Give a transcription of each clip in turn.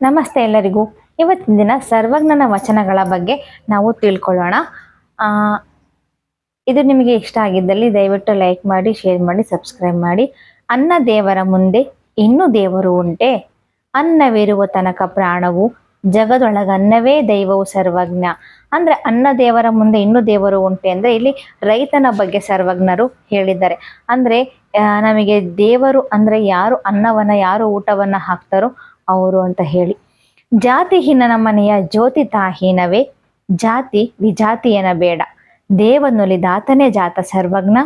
ನಮಸ್ತೆ ಎಲ್ಲರಿಗೂ. ಇವತ್ತಿನ ದಿನ ಸರ್ವಜ್ಞನ ವಚನಗಳ ಬಗ್ಗೆ ನಾವು ತಿಳ್ಕೊಳ್ಳೋಣ. ಇದು ನಿಮಗೆ ಇಷ್ಟ ಆಗಿದ್ದಲ್ಲಿ ದಯವಿಟ್ಟು ಲೈಕ್ ಮಾಡಿ, ಶೇರ್ ಮಾಡಿ, ಸಬ್ಸ್ಕ್ರೈಬ್ ಮಾಡಿ. ಅನ್ನ ದೇವರ ಮುಂದೆ ಇನ್ನೂ ದೇವರು ಉಂಟೆ. ಅನ್ನವಿರುವ ತನಕ ಪ್ರಾಣವು ಜಗದೊಳಗನ್ನವೇ ದೈವವು ಸರ್ವಜ್ಞ. ಅಂದ್ರೆ ಅನ್ನ ದೇವರ ಮುಂದೆ ಇನ್ನೂ ದೇವರು ಉಂಟೆ ಅಂದ್ರೆ ಇಲ್ಲಿ ರೈತನ ಬಗ್ಗೆ ಸರ್ವಜ್ಞರು ಹೇಳಿದ್ದಾರೆ. ಅಂದ್ರೆ ನಮಗೆ ದೇವರು ಅಂದ್ರೆ ಯಾರು, ಅನ್ನವನ್ನ ಯಾರು ಊಟವನ್ನ ಹಾಕ್ತಾರೋ ಅವರು ಅಂತ ಹೇಳಿ. ಜಾತಿಹೀನನ ಮನೆಯ ಜ್ಯೋತಿ ತಾಹೀನವೇ ಜಾತಿ ವಿಜಾತಿಯನ ಬೇಡ. ದೇವನೊಲಿದಾತನೇ ಜಾತ ಸರ್ವಜ್ಞ.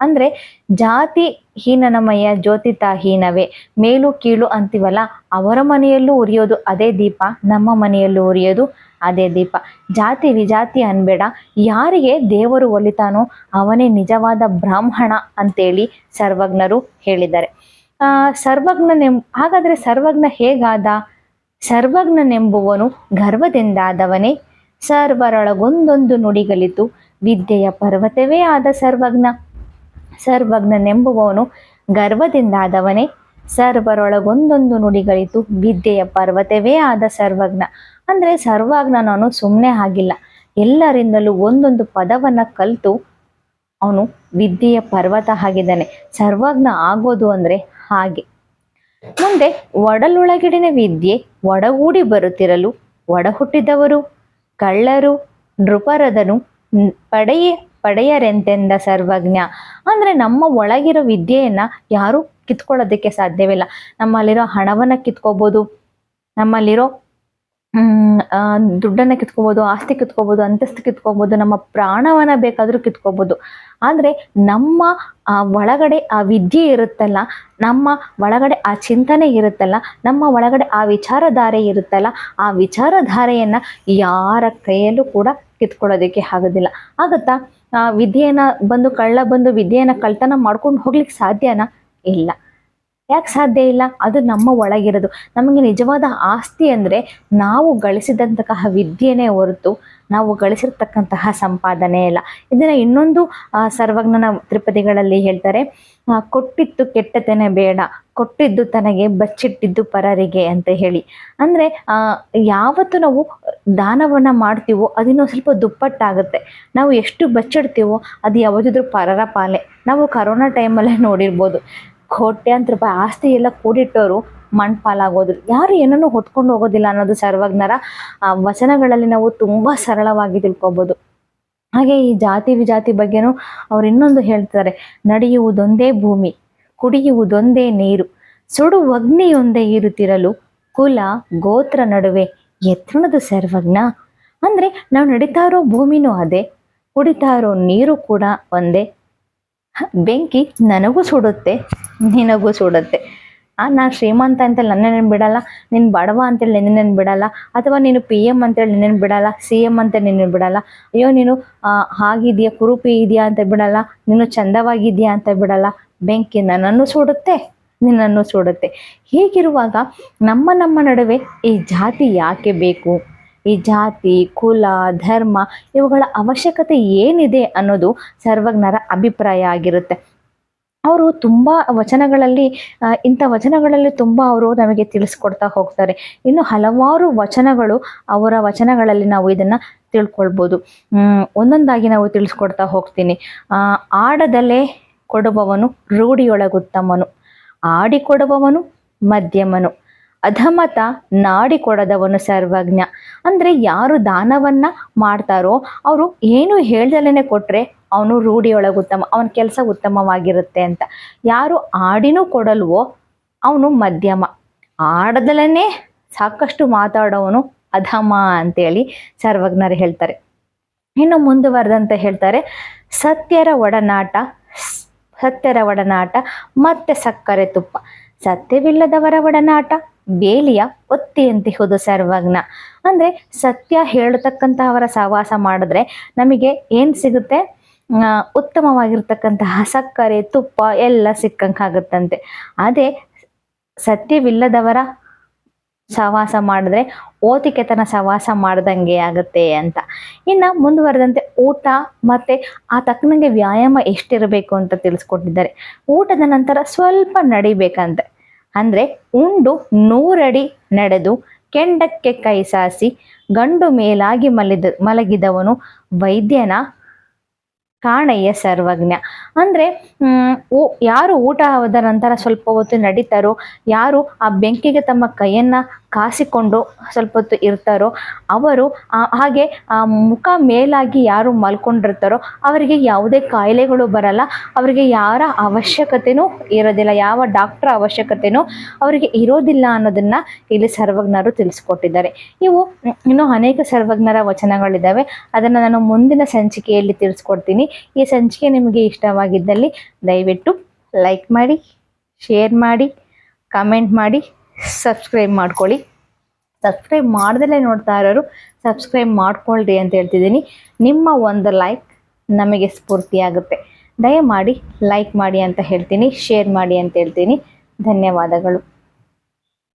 ಅಂದ್ರೆ ಜಾತಿ ಹೀನನಮಯ ಜ್ಯೋತಿ ತಾಹೀನವೇ ಮೇಲು ಕೀಳು ಅಂತೀವಲ್ಲ, ಅವರ ಮನೆಯಲ್ಲೂ ಉರಿಯೋದು ಅದೇ ದೀಪ, ನಮ್ಮ ಮನೆಯಲ್ಲೂ ಉರಿಯೋದು ಅದೇ ದೀಪ. ಜಾತಿ ವಿಜಾತಿ ಅನ್ಬೇಡ, ಯಾರಿಗೆ ದೇವರು ಒಲಿತಾನೋ ಅವನೇ ನಿಜವಾದ ಬ್ರಾಹ್ಮಣ ಅಂತೇಳಿ ಸರ್ವಜ್ಞರು ಹೇಳಿದ್ದಾರೆ. ಸರ್ವಜ್ಞನೆಂ ಹಾಗಾದ್ರೆ ಸರ್ವಜ್ಞ ಹೇಗಾದ? ಸರ್ವಜ್ಞನೆಂಬುವನು ಗರ್ವದಿಂದಾದವನೇ. ಸರ್ವರೊಳಗೊಂದೊಂದು ನುಡಿಗಲಿತು. ವಿದ್ಯೆಯ ಪರ್ವತವೇ ಆದ ಸರ್ವಜ್ಞ. ಸರ್ವಜ್ಞನೆಂಬುವವನು ಗರ್ವದಿಂದಾದವನೇ. ಸರ್ವರೊಳಗೊಂದೊಂದು ನುಡಿಗಳಿತು ವಿದ್ಯೆಯ ಪರ್ವತವೇ ಆದ ಸರ್ವಜ್ಞ. ಅಂದ್ರೆ ಸರ್ವಜ್ಞನವನು ಸುಮ್ಮನೆ ಆಗಿಲ್ಲ. ಎಲ್ಲರಿಂದಲೂ ಒಂದೊಂದು ಪದವನ್ನ ಕಲಿತು ಅವನು ವಿದ್ಯೆಯ ಪರ್ವತ ಆಗಿದ್ದಾನೆ. ಸರ್ವಜ್ಞ ಆಗೋದು ಅಂದ್ರೆ ಹಾಗೆ. ಮುಂದೆ ಒಡಲೊಳಗಿಡಿನ ವಿದ್ಯೆ ಒಡಗೂಡಿ ಬರುತ್ತಿರಲು ಒಡ ಹುಟ್ಟಿದವರು ಕಳ್ಳರು, ನೃಪರದನು ಪಡೆಯ, ಪಡೆಯರೆಂತೆಂದ ಸರ್ವಜ್ಞ. ಅಂದ್ರೆ ನಮ್ಮ ಒಳಗಿರೋ ವಿದ್ಯೆಯನ್ನ ಯಾರು ಕಿತ್ಕೊಳ್ಳೋದಕ್ಕೆ ಸಾಧ್ಯವಿಲ್ಲ. ನಮ್ಮಲ್ಲಿರೋ ಹಣವನ್ನ ಕಿತ್ಕೋಬಹುದು ನಮ್ಮಲ್ಲಿರೋ ದುಡ್ಡನ್ನ ಕಿತ್ಕೋಬಹುದು ಆಸ್ತಿ ಕಿತ್ಕೋಬಹುದು ಅಂತಸ್ತು ಕಿತ್ಕೋಬಹುದು ನಮ್ಮ ಪ್ರಾಣವನ್ನ ಬೇಕಾದ್ರೂ ಕಿತ್ಕೋಬಹುದು ಆದ್ರೆ ನಮ್ಮ, ಆ, ಒಳಗಡೆ ಆ ವಿದ್ಯೆ ಇರುತ್ತಲ್ಲ, ನಮ್ಮ ಒಳಗಡೆ ಆ ಚಿಂತನೆ ಇರುತ್ತಲ್ಲ, ನಮ್ಮ ಒಳಗಡೆ ಆ ವಿಚಾರಧಾರೆ ಇರುತ್ತಲ್ಲ, ಆ ವಿಚಾರಧಾರೆಯನ್ನ ಯಾರ ಕೈಯಲ್ಲೂ ಕೂಡ ಕಿತ್ಕೊಳ್ಳೋದಕ್ಕೆ ಆಗೋದಿಲ್ಲ. ಆಗತ್ತಾ? ಆ, ವಿದ್ಯೆಯನ್ನ ಬಂದು ಕಳ್ಳ ಬಂದು ವಿದ್ಯೆಯನ್ನ ಕಳ್ತನ ಮಾಡ್ಕೊಂಡು ಹೋಗ್ಲಿಕ್ಕೆ ಸಾಧ್ಯನಾ? ಇಲ್ಲ. ಯಾಕೆ ಸಾಧ್ಯ ಇಲ್ಲ? ಅದು ನಮ್ಮ ಒಳಗಿರೋದು. ನಮಗೆ ನಿಜವಾದ ಆಸ್ತಿ ಅಂದರೆ ನಾವು ಗಳಿಸಿದಂತಹ ವಿದ್ಯೆನೇ ಹೊರತು ನಾವು ಗಳಿಸಿರ್ತಕ್ಕಂತಹ ಸಂಪಾದನೆ ಇಲ್ಲ ಇದನ್ನು ಇನ್ನೊಂದು ಸರ್ವಜ್ಞನ ತ್ರಿಪದಿಗಳಲ್ಲಿ ಹೇಳ್ತಾರೆ ಕೊಟ್ಟಿತ್ತು ಕೆಟ್ಟತೆನೆ ಬೇಡ, ಕೊಟ್ಟಿದ್ದು ತನಗೆ ಬಚ್ಚಿಟ್ಟಿದ್ದು ಪರರಿಗೆ ಅಂತ ಹೇಳಿ. ಅಂದರೆ ಯಾವತ್ತು ನಾವು ದಾನವನ್ನು ಮಾಡ್ತೀವೋ ಅದಿನ್ನೂ ಸ್ವಲ್ಪ ದುಪ್ಪಟ್ಟಾಗುತ್ತೆ. ನಾವು ಎಷ್ಟು ಬಚ್ಚಿಡ್ತೀವೋ ಅದು ಯಾವತ್ತಿದ್ರು ಪರರ ಪಾಲೆ. ನಾವು ಕರೋನಾ ಟೈಮಲ್ಲೇ ನೋಡಿರ್ಬೋದು. ಕೋಟ್ಯಾಂತರ ರೂಪಾಯಿ ಆಸ್ತಿ ಎಲ್ಲ ಕೂಡಿಟ್ಟವರು ಮಣ್ ಪಾಲಾಗೋದ್ರು ಯಾರು ಏನನ್ನೂ ಹೊತ್ಕೊಂಡು ಹೋಗೋದಿಲ್ಲ ಅನ್ನೋದು ಸರ್ವಜ್ಞರ ವಚನಗಳಲ್ಲಿ ನಾವು ತುಂಬ ಸರಳವಾಗಿ ತಿಳ್ಕೊಬೋದು. ಹಾಗೆ ಈ ಜಾತಿ ವಿಜಾತಿ ಬಗ್ಗೆನೂ ಅವ್ರು ಇನ್ನೊಂದು ಹೇಳ್ತಾರೆ, ನಡೆಯುವುದೊಂದೇ ಭೂಮಿ, ಕುಡಿಯುವುದೊಂದೇ ನೀರು, ಸುಡು ಅಗ್ನಿಯೊಂದೇ ಇರುತ್ತಿರಲು ಕುಲ, ಗೋತ್ರ ನಡುವೆ ಎತ್ತಣದು ಸರ್ವಜ್ಞ. ಅಂದ್ರೆ ನಾವು ನಡೀತಾ ಇರೋ ಭೂಮಿನೂ ಅದೇ, ಕುಡಿತಾ ಇರೋ ನೀರು ಕೂಡ ಒಂದೇ. ಬೆಂಕಿ ನನಗೂ ಸುಡುತ್ತೆ, ನಿನಗೂ ಸುಡುತ್ತೆ. ಆ, ನಾ ಶ್ರೀಮಂತ ಅಂತೇಳಿ ನನ್ನೇನು ಬಿಡಲ್ಲ, ನೀನು ಬಡವ ಅಂತೇಳಿ ನಿನ್ನೇನು ಬಿಡಲ್ಲ, ಅಥವಾ ನೀನು ಪಿ ಎಂ ಅಂತೇಳಿ ನಿನ್ನೇನು ಬಿಡಲ್ಲ ಸಿ ಎಂ ಅಂತ ನಿನ್ನೇನು ಬಿಡಲ್ಲ, ಅಯ್ಯೋ ನೀನು ಹಾಗಿದೆಯಾ ಹಾಗಿದ್ಯಾ, ಕುರುಪಿ ಇದೆಯಾ ಅಂತ ಬಿಡಲ್ಲ, ನೀನು ಚಂದವಾಗಿದೆಯಾ ಅಂತ ಬಿಡಲ್ಲ, ಬೆಂಕಿ ನನ್ನನ್ನು ಸುಡುತ್ತೆ, ನಿನ್ನನ್ನು ಸುಡುತ್ತೆ. ಹೀಗಿರುವಾಗ ನಮ್ಮ ನಮ್ಮ ನಡುವೆ ಈ ಜಾತಿ ಯಾಕೆ ಬೇಕು? ಈ ಜಾತಿ, ಕುಲ, ಧರ್ಮ ಇವುಗಳ ಅವಶ್ಯಕತೆ ಏನಿದೆ ಅನ್ನೋದು ಸರ್ವಜ್ಞರ ಅಭಿಪ್ರಾಯ ಆಗಿರುತ್ತೆ. ಅವರು ತುಂಬ ವಚನಗಳಲ್ಲಿ ಇಂಥ ವಚನಗಳಲ್ಲಿ ತುಂಬ ಅವರು ನಮಗೆ ತಿಳಿಸ್ಕೊಡ್ತಾ ಹೋಗ್ತಾರೆ. ಇನ್ನು ಹಲವಾರು ವಚನಗಳು ಅವರ ವಚನಗಳಲ್ಲಿ ನಾವು ಇದನ್ನು ತಿಳ್ಕೊಳ್ಬೋದು. ಒಂದೊಂದಾಗಿ ನಾವು ತಿಳಿಸ್ಕೊಡ್ತಾ ಹೋಗ್ತೀನಿ. ಆಡದಲೆ ಕೊಡುವವನು ರೂಢಿಯೊಳಗುತ್ತಮನು. ಆಡಿಕೊಡುವವನು ಮಧ್ಯಮನು. ಅಧಮತ ನಾಡಿ ಕೊಡದವನು ಸರ್ವಜ್ಞ. ಅಂದ್ರೆ ಯಾರು ದಾನವನ್ನ ಮಾಡ್ತಾರೋ ಅವರು ಏನು ಹೇಳ್ದಲೇ ಕೊಟ್ಟರೆ ಅವನು ರೂಢಿಯೊಳಗೆ ಉತ್ತಮ, ಅವನ ಕೆಲಸ ಉತ್ತಮವಾಗಿರುತ್ತೆ ಅಂತ. ಯಾರು ಆಡಿನೂ ಕೊಡಲ್ವೋ ಅವನು ಮಧ್ಯಮ. ಆಡದಲೇ ಸಾಕಷ್ಟು ಮಾತಾಡೋವನು ಅಧಮ ಅಂತೇಳಿ ಸರ್ವಜ್ಞರು ಹೇಳ್ತಾರೆ. ಇನ್ನು ಮುಂದುವರೆದಂತೆ ಹೇಳ್ತಾರೆ, ಸತ್ಯರ ಒಡನಾಟ ಸತ್ಯರ ಒಡನಾಟ ಮತ್ತೆ ಸಕ್ಕರೆ ತುಪ್ಪ. ಸತ್ಯವಿಲ್ಲದವರ ಒಡನಾಟ ಬೇಲಿಯ ಒತ್ತಿಯಂತಿಹುದು ಸರ್ವಜ್ಞ. ಅಂದ್ರೆ ಸತ್ಯ ಹೇಳತಕ್ಕಂತಹವರ ಸಹವಾಸ ಮಾಡಿದ್ರೆ ನಮಗೆ ಏನ್ ಸಿಗುತ್ತೆ? ಉತ್ತಮವಾಗಿರ್ತಕ್ಕಂತಹ ಸಕ್ಕರೆ, ತುಪ್ಪ ಎಲ್ಲ ಸಿಕ್ಕಂಗಾಗುತ್ತಂತೆ. ಅದೇ ಸತ್ಯವಿಲ್ಲದವರ ಸಹವಾಸ ಮಾಡಿದ್ರೆ ಓತಿಕೆತನ ಸಹವಾಸ ಮಾಡ್ದಂಗೆ ಆಗುತ್ತೆ ಅಂತ. ಇನ್ನು ಮುಂದುವರೆದಂತೆ ಊಟ ಮತ್ತೆ ಆ ತಕ್ಕನಂಗೆ ವ್ಯಾಯಾಮ ಎಷ್ಟಿರಬೇಕು ಅಂತ ತಿಳಿಸ್ಕೊಟ್ಟಿದ್ದಾರೆ. ಊಟದ ನಂತರ ಸ್ವಲ್ಪ ನಡಿಬೇಕಂತೆ. ಅಂದ್ರೆ ಉಂಡು ನೂರಡಿ ನಡೆದು ಕೆಂಡಕ್ಕೆ ಕೈ ಸಾಸಿ ಗಂಡು ಮೇಲಾಗಿ ಮಲಿದ ಮಲಗಿದವನು ವೈದ್ಯನ ಕಾಣಯ್ಯ ಸರ್ವಜ್ಞ. ಅಂದರೆ ಯಾರು ಊಟ ಆದ ನಂತರ ಸ್ವಲ್ಪ ಹೊತ್ತು ನಡೀತಾರೋ, ಯಾರು ಆ ಬೆಂಕಿಗೆ ತಮ್ಮ ಕೈಯನ್ನು ಕಾಸಿಕೊಂಡು ಸ್ವಲ್ಪ ಹೊತ್ತು ಇರ್ತಾರೋ, ಅವರು ಹಾಗೆ ಮುಖ ಮೇಲಾಗಿ ಯಾರು ಮಲ್ಕೊಂಡಿರ್ತಾರೋ, ಅವರಿಗೆ ಯಾವುದೇ ಕಾಯಿಲೆಗಳು ಬರಲ್ಲ. ಅವರಿಗೆ ಯಾರ ಅವಶ್ಯಕತೆನೂ ಇರೋದಿಲ್ಲ, ಯಾವ ಡಾಕ್ಟರ್ ಅವಶ್ಯಕತೆನೂ ಅವರಿಗೆ ಇರೋದಿಲ್ಲ ಅನ್ನೋದನ್ನು ಇಲ್ಲಿ ಸರ್ವಜ್ಞರು ತಿಳಿಸ್ಕೊಟ್ಟಿದ್ದಾರೆ. ಇವು ಇನ್ನೂ ಅನೇಕ ಸರ್ವಜ್ಞರ ವಚನಗಳಿದ್ದಾವೆ. ಅದನ್ನು ನಾನು ಮುಂದಿನ ಸಂಚಿಕೆಯಲ್ಲಿ ತಿಳಿಸ್ಕೊಡ್ತೀನಿ. ಈ ಸಂಚಿಕೆ ನಿಮಗೆ ಇಷ್ಟವಾಗಿದ್ದಲ್ಲಿ ದಯವಿಟ್ಟು ಲೈಕ್ ಮಾಡಿ, ಶೇರ್ ಮಾಡಿ, ಕಮೆಂಟ್ ಮಾಡಿ. ಸಬ್ಸ್ಕ್ರೈಬ್ ಮಾಡ್ಕೊಳ್ಳಿ. ಸಬ್ಸ್ಕ್ರೈಬ್ ಮಾಡ್ದಲೇ ನೋಡ್ತಾ ಇರೋರು ಸಬ್ಸ್ಕ್ರೈಬ್ ಮಾಡ್ಕೊಳ್ರಿ ಅಂತ ಹೇಳ್ತಿದ್ದೀನಿ. ನಿಮ್ಮ ಒಂದು ಲೈಕ್ ನಮಗೆ ಸ್ಫೂರ್ತಿಯಾಗುತ್ತೆ ದಯಮಾಡಿ ಲೈಕ್ ಮಾಡಿ ಅಂತ ಹೇಳ್ತೀನಿ ಶೇರ್ ಮಾಡಿ ಅಂತ ಹೇಳ್ತೀನಿ. ಧನ್ಯವಾದಗಳು.